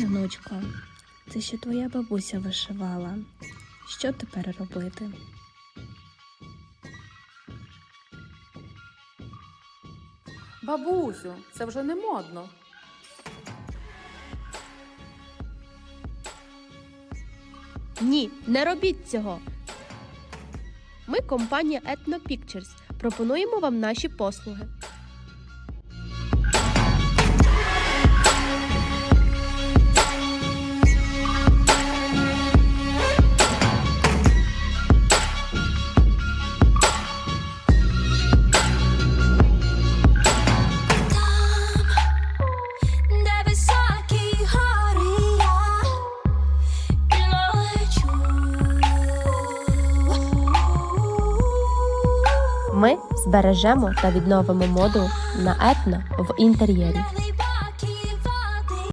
Сонечко, це ще твоя бабуся вишивала. Що тепер робити? Бабусю, це вже не модно. Ні, не робіть цього. Ми, компанія Ethno Pictures, пропонуємо вам наші послуги. Ми збережемо та відновимо моду на етно в інтер'єрі.